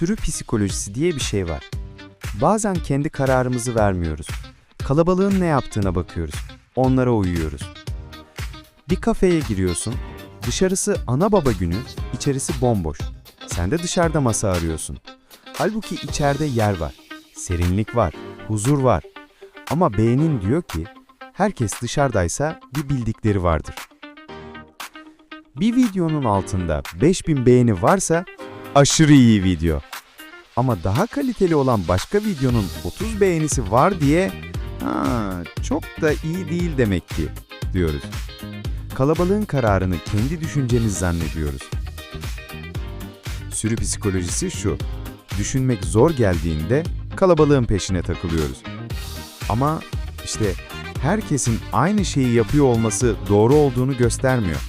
Sürü psikolojisi diye bir şey var. Bazen kendi kararımızı vermiyoruz. Kalabalığın ne yaptığına bakıyoruz. Onlara uyuyoruz. Bir kafeye giriyorsun. Dışarısı ana baba günü, içerisi bomboş. Sen de dışarıda masa arıyorsun. Halbuki içeride yer var. Serinlik var, huzur var. Ama beynin diyor ki, herkes dışarıdaysa bir bildikleri vardır. Bir videonun altında 5000 beğeni varsa aşırı iyi video. Ama daha kaliteli olan başka videonun 30 beğenisi var diye ha, çok da iyi değil demek ki diyoruz. Kalabalığın kararını kendi düşüncemiz zannediyoruz. Sürü psikolojisi şu. Düşünmek zor geldiğinde kalabalığın peşine takılıyoruz. Ama işte herkesin aynı şeyi yapıyor olması doğru olduğunu göstermiyor.